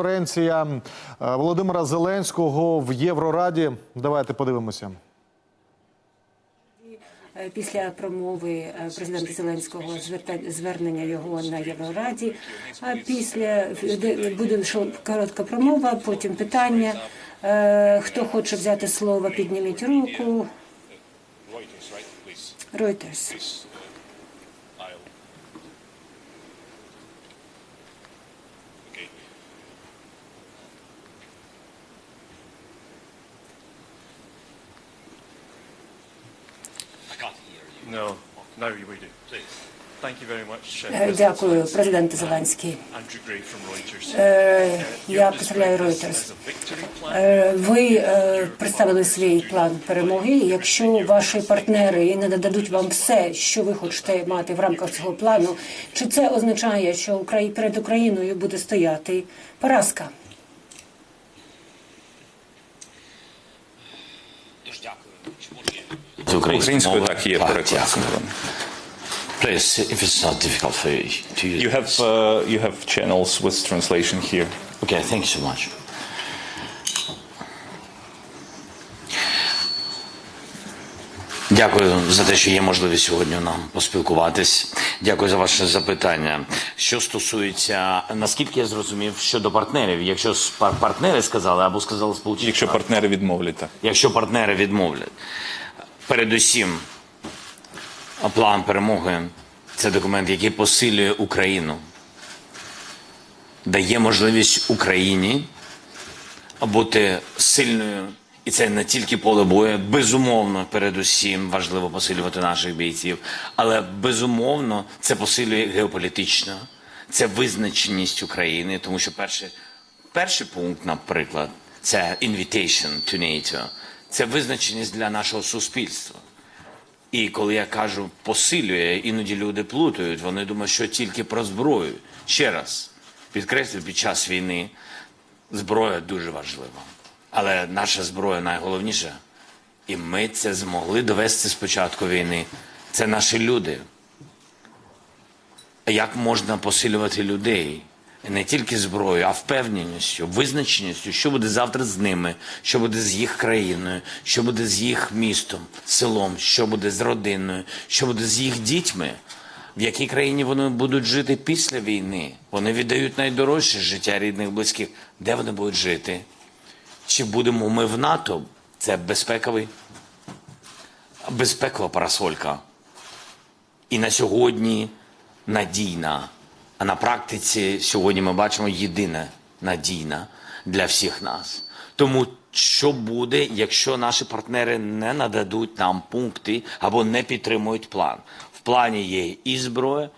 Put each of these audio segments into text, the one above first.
Конференція е, Володимира Зеленського в Єврораді. Давайте подивимося. Е, Після промови е, президента Зеленського звернення його на Єврораді. А після буде коротка промова, потім питання. Хто хоче взяти слово, підніміть руку. Reuters, right? Please. Reuters. I'll. Okay. I can't hear you. No, now we do. Please. Thank you very much. uh, Е, Дякую, президент Зеленський. Gray from Е, Я представляю Reuters. victory plan. Е, Ви е, представили свій план перемоги. Якщо ваші партнери не нададуть вам все, що ви хочете мати в рамках цього плану, чи це означає, що перед Україною буде стояти поразка? Дуже дякую. Чи можу я? З Українською так є переклад. Please, if it's not difficult for you to use. You have uh, you have channels with translation here. Okay, thank you so much. Дякую за те, що є можливість сьогодні нам поспілкуватись. Дякую за ваше запитання. Що стосується, наскільки я зрозумів, щодо партнерів, якщо пар- партнери сказали або сказали сполучені Якщо партнери відмовлять, так. якщо партнери відмовлять. Передусім, план перемоги це документ, який посилює Україну, дає можливість Україні бути сильною. І це не тільки поле бою, безумовно, передусім важливо посилювати наших бійців, але безумовно це посилює геополітично, це визначеність України, тому що перший, перший пункт, наприклад, це invitation to NATO, це визначеність для нашого суспільства. І коли я кажу посилює, іноді люди плутають, вони думають, що тільки про зброю. Ще раз підкреслю, під час війни зброя дуже важлива. Але наша зброя найголовніша. І ми це змогли довести з початку війни. Це наші люди. Як можна посилювати людей? Не тільки зброєю, а впевненістю, визначеністю, що буде завтра з ними, що буде з їх країною, що буде з їх містом, селом, що буде з родиною, що буде з їх дітьми, в якій країні вони будуть жити після війни. Вони віддають найдорожче життя рідних, близьких. Де вони будуть жити? Чи будемо ми в НАТО? Це безпековий, безпекова парасолька. І на сьогодні надійна. А на практиці сьогодні ми бачимо єдина надійна для всіх нас. Тому що буде, якщо наші партнери не нададуть нам пункти або не підтримують план? В плані є і зброя,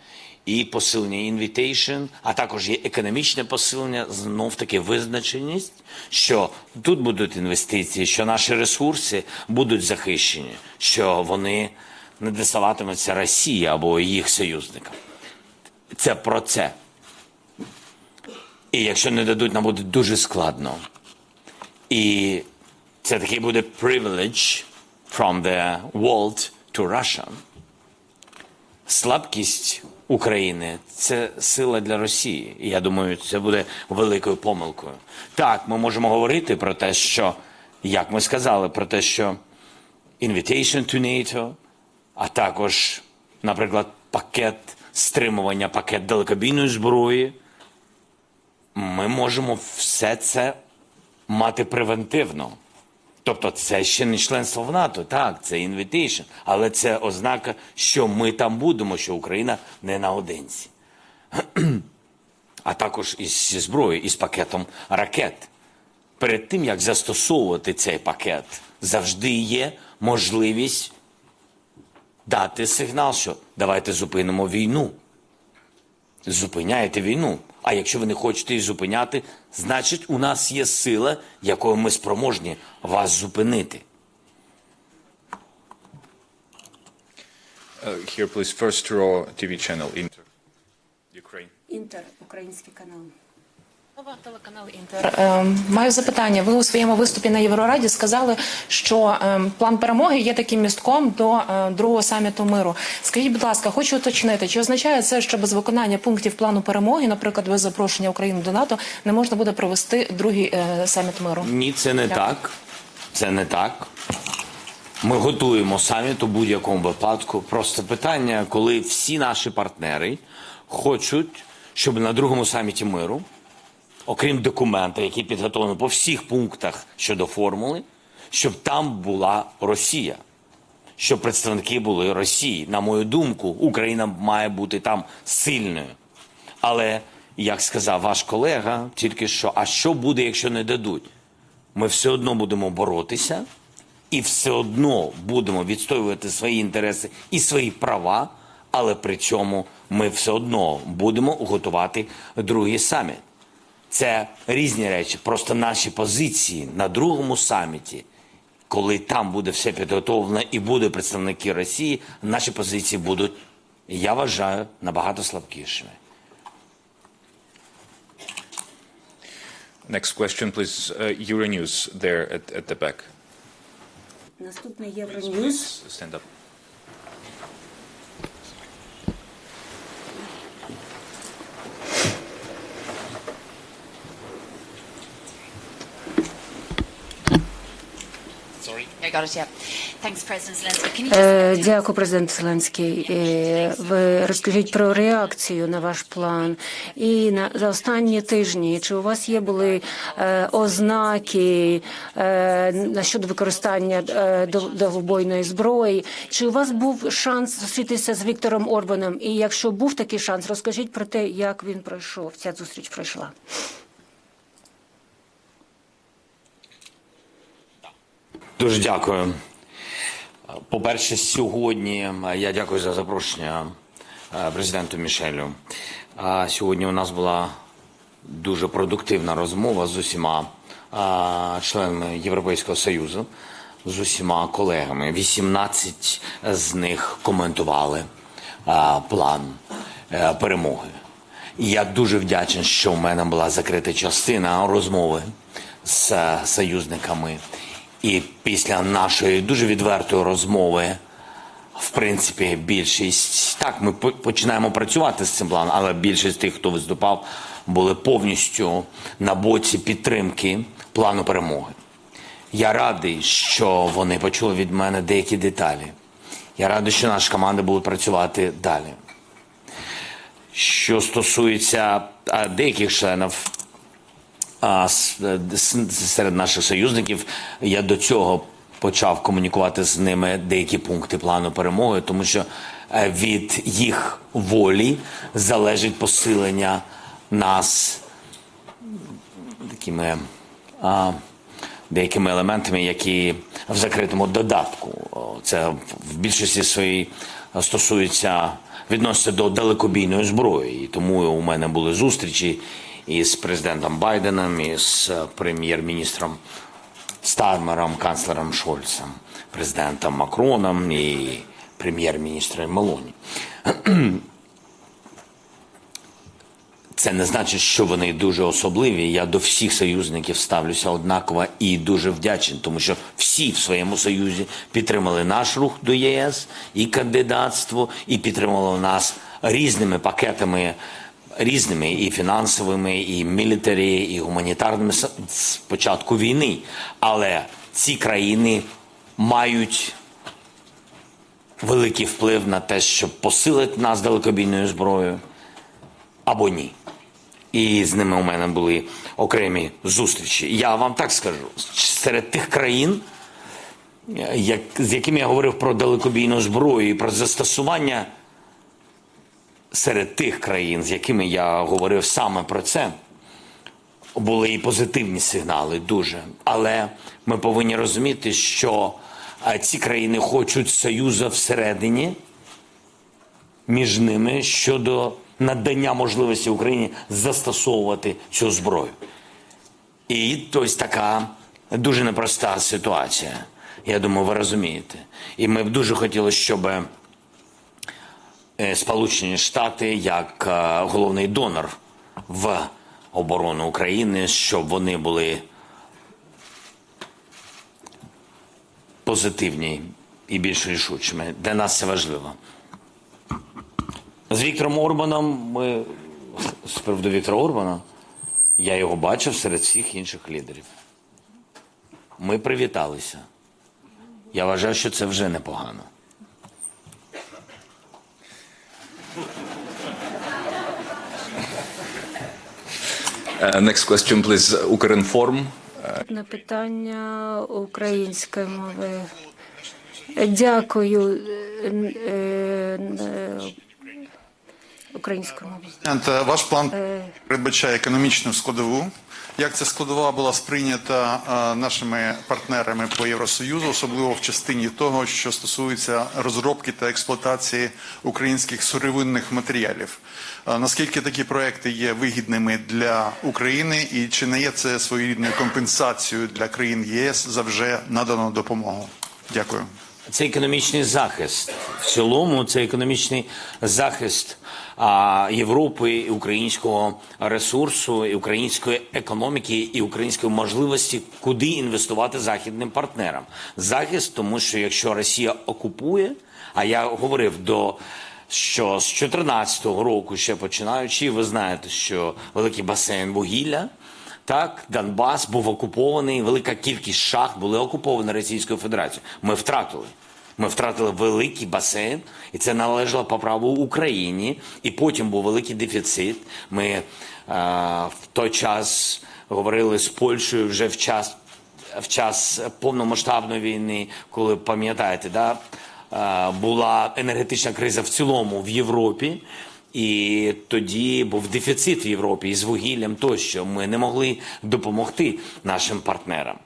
і посилення інвітейшн, а також є економічне посилення, знов таки визначеність, що тут будуть інвестиції, що наші ресурси будуть захищені, що вони не досилатимуться Росії або їх союзникам. Це про це. І якщо не дадуть, нам буде дуже складно. І це такий буде privilege from the world to Russia. Слабкість України це сила для Росії. І я думаю, це буде великою помилкою. Так, ми можемо говорити про те, що, як ми сказали, про те, що invitation to NATO, а також, наприклад, пакет стримування, пакет далекобійної зброї. Ми можемо все це мати превентивно. Тобто це ще не членство в НАТО, так, це інвітейшн, але це ознака, що ми там будемо, що Україна не наодинці. А також із зброєю, із пакетом ракет. Перед тим, як застосовувати цей пакет, завжди є можливість дати сигнал, що давайте зупинимо війну. Зупиняєте війну. А якщо ви не хочете її зупиняти, значить у нас є сила, якою ми спроможні вас зупинити. Uh, here, please, first raw TV channel, Inter. Ukraine. Інтер, український канал. Телеканал Інтер. Ем, Маю запитання. Ви у своєму виступі на Єврораді сказали, що ем, план перемоги є таким містком до е, другого саміту миру. Скажіть, будь ласка, хочу уточнити, чи означає це, що без виконання пунктів плану перемоги, наприклад, без запрошення України до НАТО, не можна буде провести другий е, саміт миру? Ні, це не Дякую. так. Це не так. Ми готуємо саміт у будь-якому випадку. Просто питання, коли всі наші партнери хочуть, щоб на другому саміті миру, окрім документа, який підготовлений по всіх пунктах щодо формули, щоб там була Росія. Щоб представники були Росії. На мою думку, Україна має бути там сильною. Але, як сказав ваш колега, тільки що, а що буде, якщо не дадуть? Ми все одно будемо боротися і все одно будемо відстоювати свої інтереси і свої права, але при цьому ми все одно будемо готувати другий саміт. Це різні речі. Просто наші позиції на другому саміті, коли там буде все підготовлено і будуть представники Росії, наші позиції будуть, я вважаю, набагато слабкішими. Next question, please. Uh, Euronews there at, at the back. Наступний Євроньюз. stand up. Дякую, президент Зеленський. Е, Ви розкажіть про реакцію на ваш план і на за останні тижні. Чи у вас є були е, ознаки е, на щодо використання е, зброї? Чи у вас був шанс зустрітися з Віктором Орбаном? І якщо був такий шанс, розкажіть про те, як він пройшов. Ця зустріч пройшла. Дуже дякую. По-перше, сьогодні е, я дякую за запрошення е, президенту Мішелю. Сьогодні у нас була дуже продуктивна розмова з усіма е, членами Європейського Союзу, з усіма колегами. 18 з них коментували план перемоги. Я дуже вдячний, що в мене була закрита частина розмови з союзниками. І після нашої дуже відвертої розмови, в принципі, більшість так, ми починаємо працювати з цим планом, але більшість тих, хто виступав, були повністю на боці підтримки плану перемоги. Я радий, що вони почули від мене деякі деталі. Я радий, що наша команда буде працювати далі. Що стосується деяких членів а, с- серед наших союзників, я до цього почав комунікувати з ними деякі пункти плану перемоги, тому що е, від їх волі залежить посилення нас такими а, деякими елементами, які в закритому додатку. Це в більшості своїй стосується відноситься до далекобійної зброї. І тому у мене були зустрічі із президентом Байденом, і з е, прем'єр-міністром Стармером, канцлером Шольцем, президентом Макроном і прем'єр-міністром Мелоні. Це не значить, що вони дуже особливі. Я до всіх союзників ставлюся однаково і дуже вдячний, тому що всі в своєму союзі підтримали наш рух до ЄС і кандидатство, і підтримали нас різними пакетами, різними і фінансовими, і мілітарі, і гуманітарними з початку війни. Але ці країни мають великий вплив на те, щоб посилити нас далекобійною зброєю або ні. І з ними у мене були окремі зустрічі. Я вам так скажу: серед тих країн, як, з якими я говорив про далекобійну зброю і про застосування, серед тих країн, з якими я говорив саме про це, були і позитивні сигнали дуже. Але ми повинні розуміти, що е, ці країни хочуть союзу всередині між ними щодо надання можливості Україні застосовувати цю зброю. І ось така дуже непроста ситуація. Я думаю, ви розумієте. І ми б дуже хотіли, щоб Сполучені Штати, як е, головний донор в оборони України, щоб вони були позитивні і більш рішучими. Для нас це важливо. З Віктором Орбаном ми з приводу Віктора Орбана, я його бачив серед всіх інших лідерів. Ми привіталися. Я вважаю, що це вже непогано. Next question, please. Ukrinform. На питання української мови. Дякую. е, е, е, Українською мовою. Ваш план передбачає економічну складову. Як ця складова була сприйнята е, нашими партнерами по Євросоюзу, особливо в частині того, що стосується розробки та експлуатації українських сировинних матеріалів? Е, Наскільки такі проекти є вигідними для України, і чи не є це своєрідною компенсацією для країн ЄС за вже надану допомогу? Дякую. Це економічний захист. В цілому це економічний захист Європи, українського ресурсу, української економіки, і української можливості, куди інвестувати західним партнерам. Захист, тому що якщо Росія окупує, а я говорив до. Що з 2014 року ще починаючи, ви знаєте, що великий басейн вугілля так, Донбас був окупований, велика кількість шахт були окуповані Російською Федерацією. Ми втратили. Ми втратили великий басейн, і це належало по праву Україні. І потім був великий дефіцит. Ми е, в той час говорили з Польщею вже в час, в час повномасштабної війни, коли пам'ятаєте, да, е, була енергетична криза в цілому в Європі. І тоді був дефіцит в Європі із вугіллям тощо. Ми не могли допомогти нашим партнерам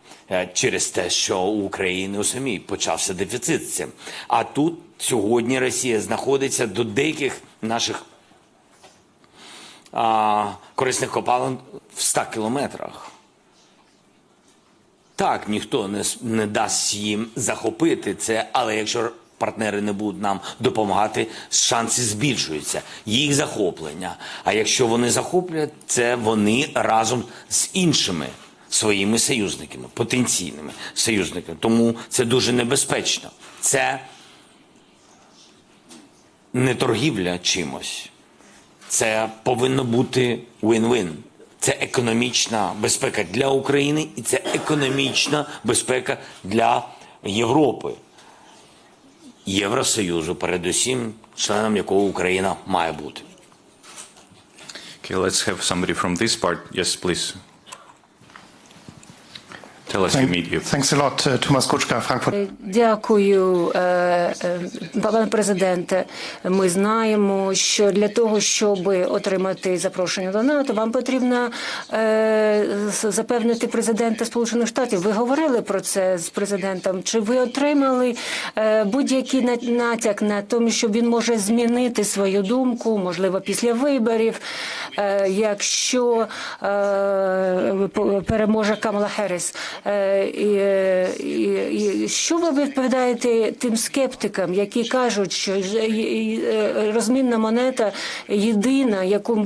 через те, що у України у самій почався дефіцит цим. А тут сьогодні Росія знаходиться до деяких наших а, корисних копалин в 100 кілометрах. Так, ніхто не, не дасть їм захопити це, але якщо партнери не будуть нам допомагати, шанси збільшуються. Їх захоплення. А якщо вони захоплять, це вони разом з іншими своїми союзниками, потенційними союзниками. Тому це дуже небезпечно. Це не торгівля чимось. Це повинно бути win-win. Це економічна безпека для України і це економічна безпека для Європи, Євросоюзу, передусім, членом якого Україна має бути. Okay, let's have somebody from this part. Yes, please. Tell us you meet you. Thanks a lot, uh, Thomas Kutschka, Frankfurt. Дякую, е, е, пане президенте. Ми знаємо, що для того, щоб отримати запрошення до НАТО, вам потрібно е, запевнити президента Сполучених Штатів. Ви говорили про це з президентом. Чи ви отримали е, будь-який натяк на тому, що він може змінити свою думку, можливо, після виборів, е, якщо е, по- переможе Камала Херріс? Е, І, е, і, і що ви відповідаєте тим скептикам, які кажуть, що е, розмінна монета єдина, яку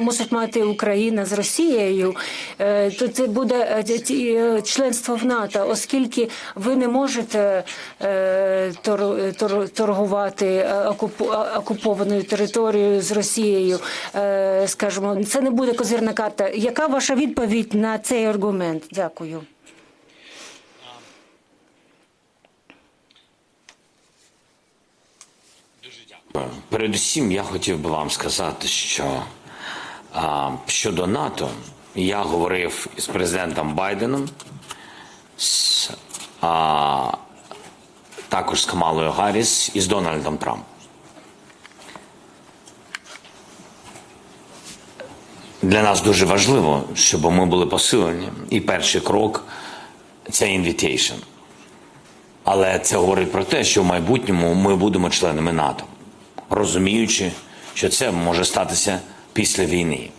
мусить мати Україна з Росією, то це буде членство в НАТО, оскільки ви не можете тор- тор- торгувати окупованою територією з Росією. Скажімо, це не буде козирна карта. Яка ваша відповідь на цей аргумент? Дякую. Передусім, я хотів би вам сказати, що а, щодо НАТО, я говорив із президентом Байденом, з, а, також з Камалою Гарріс і з Дональдом Трампом. Для нас дуже важливо, щоб ми були посилені. І перший крок це invitation. Але це говорить про те, що в майбутньому ми будемо членами НАТО, розуміючи, що це може статися після війни.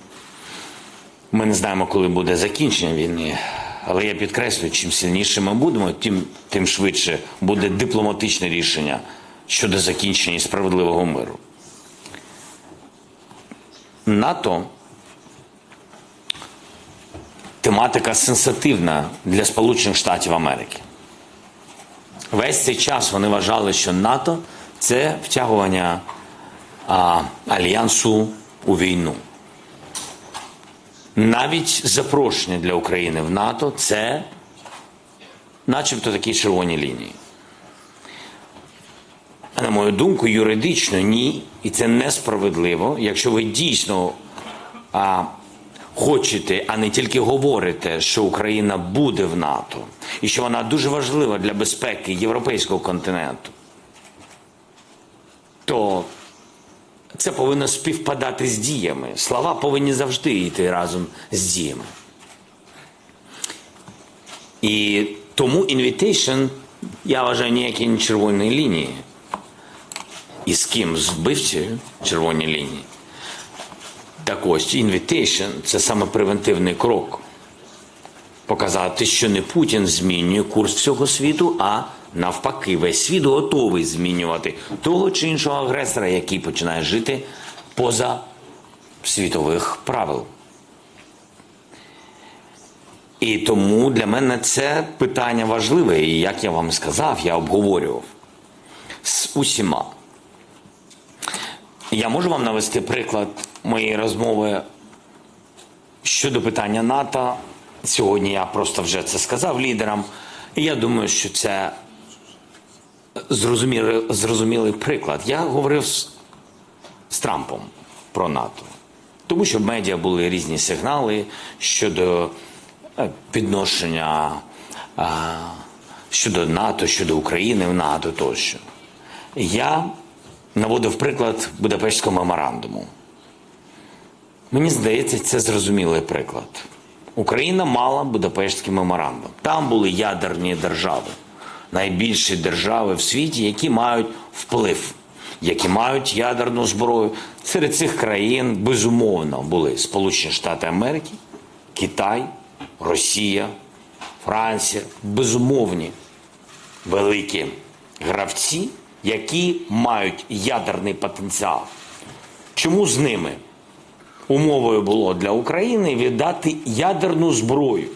Ми не знаємо, коли буде закінчення війни, але я підкреслюю, чим сильніше ми будемо, тим, тим швидше буде дипломатичне рішення щодо закінчення справедливого миру. НАТО тематика сенситивна для Сполучених Штатів Америки. Весь цей час вони вважали, що НАТО це втягування а, альянсу у війну. Навіть запрошення для України в НАТО це начебто такі червоні лінії. На мою думку, юридично ні, і це несправедливо. Якщо ви дійсно а, хочете, а не тільки говорите, що Україна буде в НАТО, і що вона дуже важлива для безпеки європейського континенту, то це повинно співпадати з діями. Слова повинні завжди йти разом з діями. І тому інвітейшн, я вважаю, ніякі не червоної лінії. І з ким з вбивцею червоні лінії. Так ось, інвітейшн це саме превентивний крок. Показати, що не Путін змінює курс всього світу, а навпаки, весь світ готовий змінювати того чи іншого агресора, який починає жити поза світових правил. І тому для мене це питання важливе, і як я вам сказав, я обговорював з усіма. Я можу вам навести приклад моєї розмови щодо питання НАТО. Сьогодні я просто вже це сказав лідерам. І я думаю, що це зрозумілий, зрозумілий приклад. Я говорив з, з Трампом про НАТО, тому що в медіа були різні сигнали щодо е, підношення е, щодо НАТО, щодо України в НАТО тощо. Я наводив приклад Будапештського меморандуму. Мені здається, це зрозумілий приклад. Україна мала Будапештський меморандум. Там були ядерні держави, найбільші держави в світі, які мають вплив, які мають ядерну зброю. Серед цих країн безумовно були Сполучені Штати Америки, Китай, Росія, Франція, безумовні великі гравці, які мають ядерний потенціал. Чому з ними? Умовою було для України віддати ядерну зброю.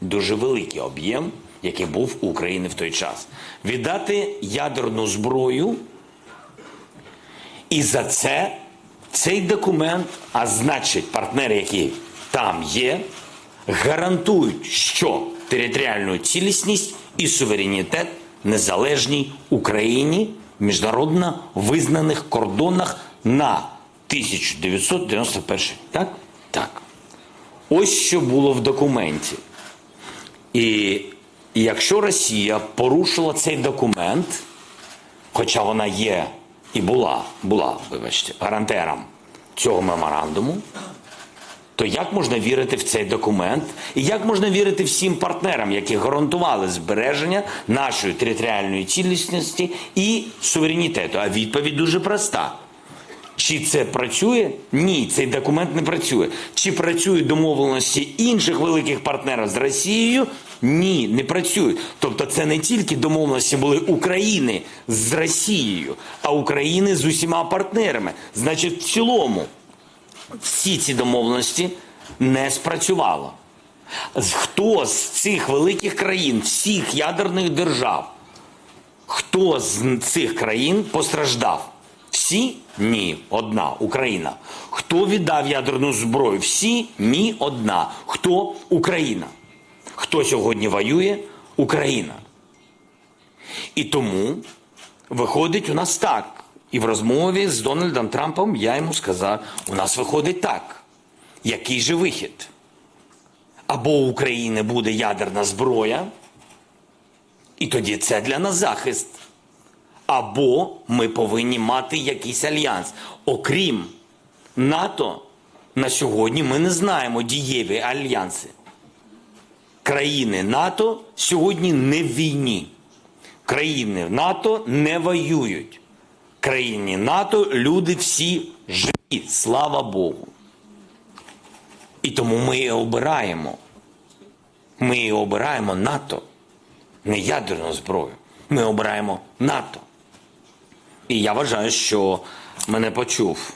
Дуже великий об'єм, який був у України в той час. Віддати ядерну зброю. І за це цей документ, а значить, партнери, які там є, гарантують, що територіальну цілісність і суверенітет незалежній Україні в міжнародно визнаних кордонах на 1991. Так? Так. Ось що було в документі. І якщо Росія порушила цей документ, хоча вона є і була, була, вибачте, гарантером цього меморандуму, то як можна вірити в цей документ? І як можна вірити всім партнерам, які гарантували збереження нашої територіальної цілісності і суверенітету? А відповідь дуже проста. Чи це працює? Ні, цей документ не працює. Чи працюють домовленості інших великих партнерів з Росією? Ні, не працюють. Тобто це не тільки домовленості були України з Росією, а України з усіма партнерами. Значить, в цілому всі ці домовленості не спрацювало. Хто з цих великих країн, всіх ядерних держав, хто з цих країн постраждав? Всі? Ні, одна Україна. Хто віддав ядерну зброю? Всі? Ні, одна. Хто? Україна. Хто сьогодні воює? Україна. І тому виходить у нас так. І в розмові з Дональдом Трампом я йому сказав: у нас виходить так. Який же вихід? Або у України буде ядерна зброя, і тоді це для нас захист. Або ми повинні мати якийсь альянс. Окрім НАТО, на сьогодні ми не знаємо дієві альянси. Країни НАТО сьогодні не в війні. Країни НАТО не воюють. Країні НАТО люди всі живі, слава Богу. І тому ми і обираємо. Ми і обираємо НАТО, не ядерну зброю. Ми обираємо НАТО. І я вважаю, що мене почув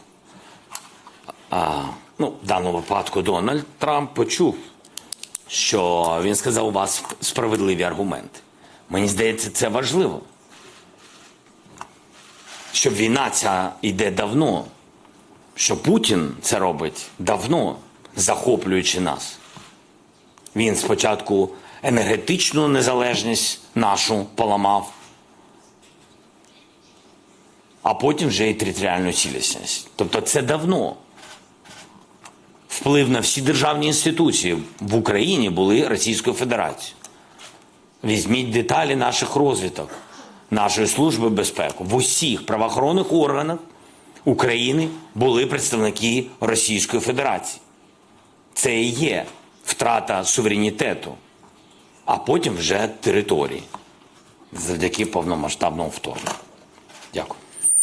а, ну, в даному випадку Дональд Трамп почув, що він сказав у вас справедливі аргументи. Мені здається, це важливо. Щоб війна ця йде давно, що Путін це робить давно, захоплюючи нас. Він спочатку енергетичну незалежність нашу поламав, а потім вже і територіальну цілісність. Тобто це давно. Вплив на всі державні інституції в Україні були Російською Федерацією. Візьміть деталі наших розвиток, нашої служби безпеки. В усіх правоохоронних органах України були представники Російської Федерації. Це і є втрата суверенітету, а потім вже території завдяки повномасштабному вторгненню. Дякую.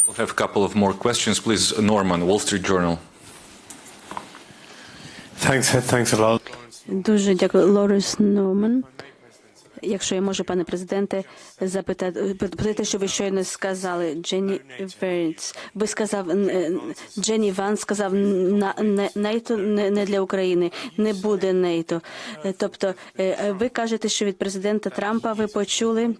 We'll have a couple of more questions. Please, Norman, Wall Street Journal. Thanks, thanks a. Дуже дякую, Лорис Норман. Якщо я можу, пане президенте, запитати те, що ви щойно сказали, Дженні Верц. Ви сказав е, Дженні Ван сказав на не не, для України, не буде. Е, Тобто, е, ви кажете, що від президента Трампа ви почули.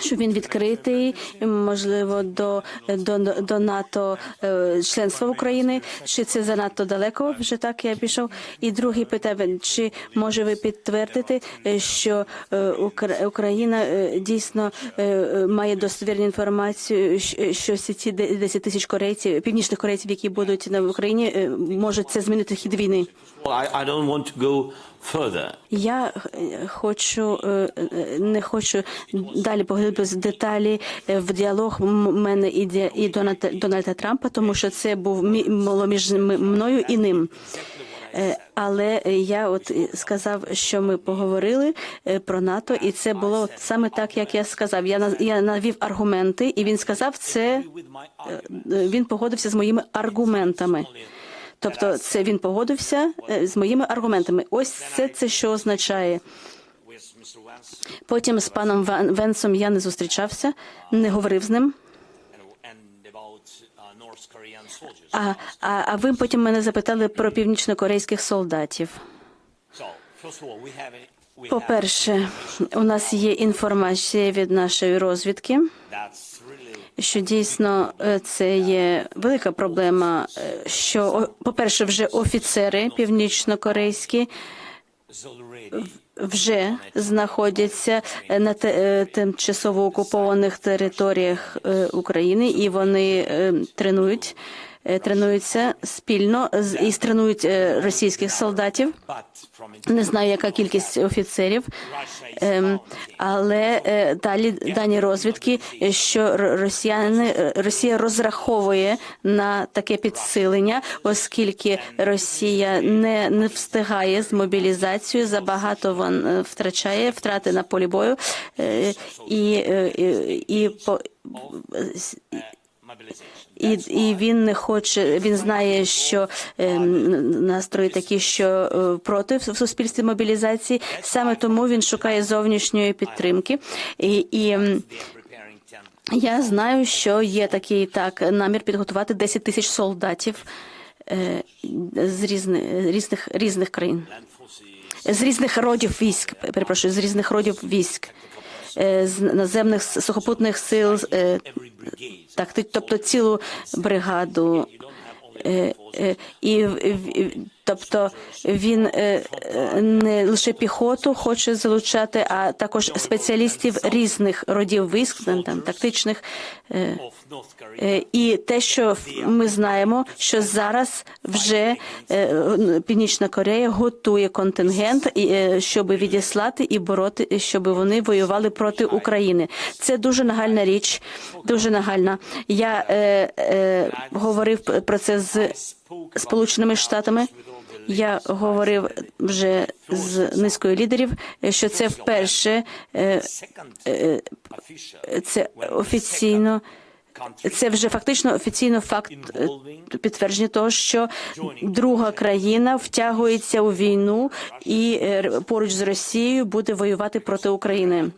Що він відкритий, можливо, до, до, до НАТО е, членства України, чи це занадто далеко вже так я пішов? І другий питання, чи може ви підтвердити, е, що е, Укра- Україна дійсно має достовірну інформацію, що ці де- 10 тисяч корейців, північних корейців, які будуть на Україні, може це змінити хід війни? I, I don't want to go. Я е, хочу е, е, не хочу далі поглибитися в деталі в діалог мене і Дональда, Трампа, тому що це був між мною і ним. Але я от сказав, що ми поговорили про НАТО, і це було саме так, як я сказав. Я я навів аргументи, і він сказав, це він погодився з моїми аргументами. Тобто, це він погодився е, з моїми аргументами. Ось це це що означає. Потім з паном Ван- Венсом я не зустрічався, не говорив з ним. А, а, а ви потім мене запитали про північнокорейських солдатів. Have По-перше, у нас є інформація від нашої розвідки, що дійсно е, це є велика проблема. е, Що по-перше, вже офіцери північнокорейські вже знаходяться на е, тимчасово окупованих територіях України, і вони тренують. Тренуються спільно і тренують російських солдатів. Не знаю, яка кількість офіцерів, ем, але е, далі дані розвідки, що росіяни Росія розраховує на таке підсилення, оскільки Росія не, не встигає з мобілізацією, забагато вон е, втрачає втрати на полі бою е, і, і, і по. І, і він не хоче. Він знає, що е, настрої такі, що е, проти в суспільстві мобілізації. Саме тому він шукає зовнішньої підтримки. І, і м, Preparing 10 я знаю, що є такий так намір підготувати 10 тисяч солдатів е, з різних різних різних країн, з різних родів військ. Перепрошую, з різних родів військ. Е, З наземних сухопутних сил, е, так, тобто цілу бригаду. Е, І, тобто він е, е, не лише піхоту хоче залучати, а також спеціалістів різних родів військ, там, тактичних. е, І те, що ми знаємо, що зараз вже Північна Корея готує контингент, щоб відіслати і бороти, щоб вони воювали проти України. Це дуже нагальна річ, дуже нагальна. Я е, е, говорив про це з Сполученими Штатами. Я говорив вже з низкою лідерів, що це вперше е, е, це офіційно це вже фактично офіційно факт е, підтвердження того, що друга країна втягується у війну і е, поруч з Росією буде воювати проти України.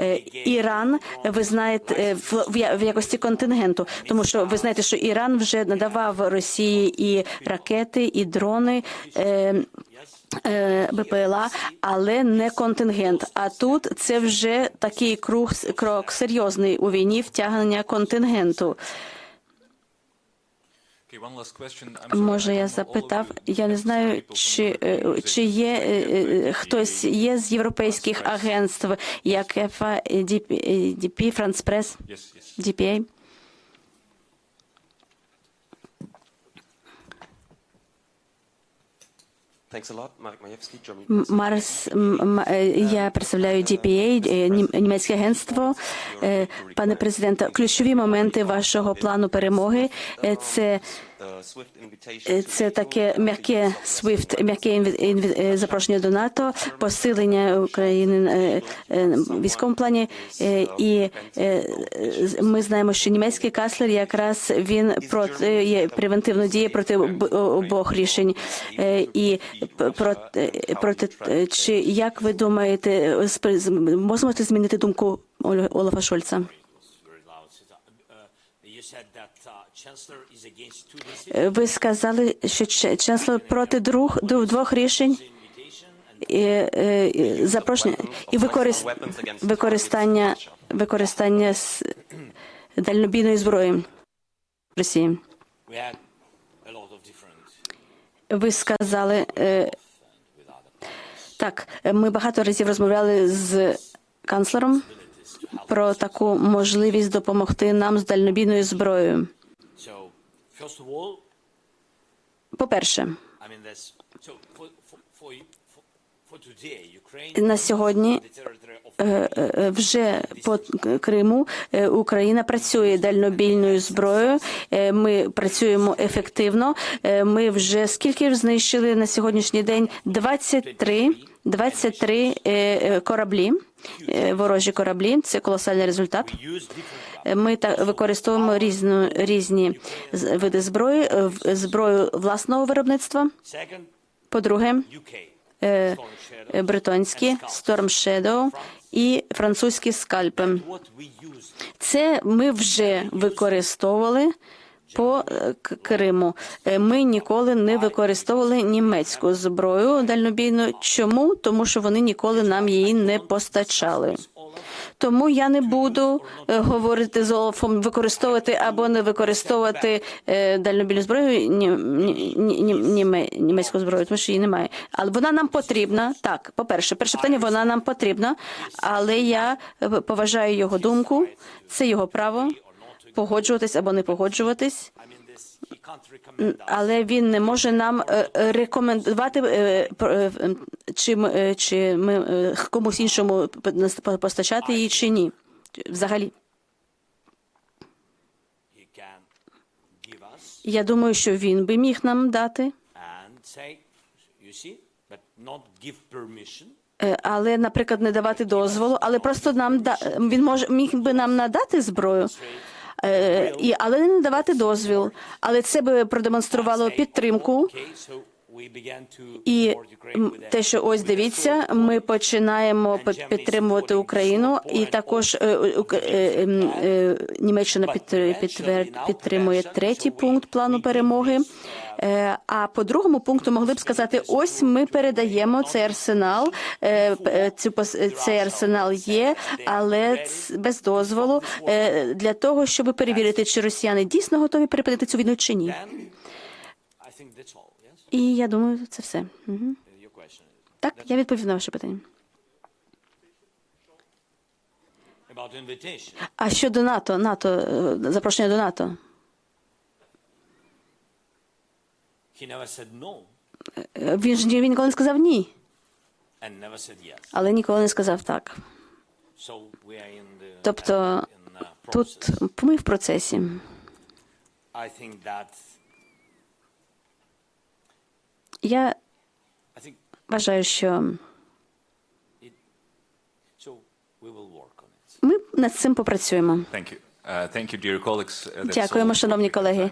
Е, Іран, ви знаєте, в якості контингенту, тому що ви знаєте, що Іран вже надавав Росії і ракети, і дрони. Е, БПЛА, але не контингент. А тут це вже такий круг крок серйозний у війні втягнення контингенту. Може, я запитав. Я не знаю, чи, е, чи є е, хтось є з європейських агентств, як ЕФА, ДП, Франц Прес, Yes, yes. DPA. Марс, я представляю DPA, нім- німецьке агентство. Пане президенте, ключові моменти вашого плану перемоги це Це таке м'яке SWIFT, м'яке е, запрошення до НАТО, посилення України е, е, в військовому плані. Е, І е, ми знаємо, що німецький канцлер якраз він проти є превентивно діє проти обох рішень. Е, І проти, проти е, чи як ви думаєте, е, можете змінити думку Олафа Шольца? Ви сказали, що ч- членство проти двох- двох рішень і, е, і запрошення і використ, використання використання с- дальнобійної зброї в Росії. Ви сказали е, так. е, Ми багато разів розмовляли з канцлером про таку можливість допомогти нам з дальнобійною зброєю. Today, Ukraine на сьогодні Е, е, вже по Криму е, Україна працює дальнобільною зброєю. Ми працюємо ефективно. Ми вже скільки знищили на сьогоднішній день 23, 23 е, е, кораблі, е, ворожі кораблі. Це колосальний результат. Ми та використовуємо різну різні види зброї, зброю власного виробництва. По-друге, е, Storm Shadow. і французькі скальпи. Це ми вже використовували по е, Криму. Е, Ми ніколи не використовували німецьку зброю дальнобійну. Чому? Тому що вони ніколи нам її не постачали. Тому я не буду е, говорити з Олафом використовувати або не використовувати дальнобійну зброю ні, ні, ні, ні, німе- німецьку зброю, тому що її немає. Але вона нам потрібна. Так, по-перше, перше питання, вона нам потрібна, але я поважаю його думку. Це його право погоджуватись або не погоджуватись. Але він не може нам е, е, рекомендувати, е, чи ми, чи ми комусь іншому постачати її чи ні. Взагалі, я думаю, що він би міг нам дати, але, наприклад, не давати дозволу, але просто нам да він може міг би нам надати зброю. Е, І, але не давати дозвіл. Але це би продемонструвало підтримку. І те, що ось дивіться, ми починаємо підтримувати Україну, і також е, е, е, Німеччина підтримує третій пункт плану перемоги. Е, А по другому пункту могли б сказати: ось ми передаємо цей арсенал. цей арсенал є, але без дозволу для того, щоб перевірити, чи росіяни дійсно готові припинити цю війну чи ні. І я думаю, це все. Угу. Так, я відповів на ваше питання. А щодо НАТО, НАТО, е, запрошення до НАТО. Е, Він ж він ніколи не сказав ні, але ніколи не сказав так. Тобто тут ми в процесі. Я вважаю, що ми над цим попрацюємо. Uh. Uh, Дякуємо, шановні колеги.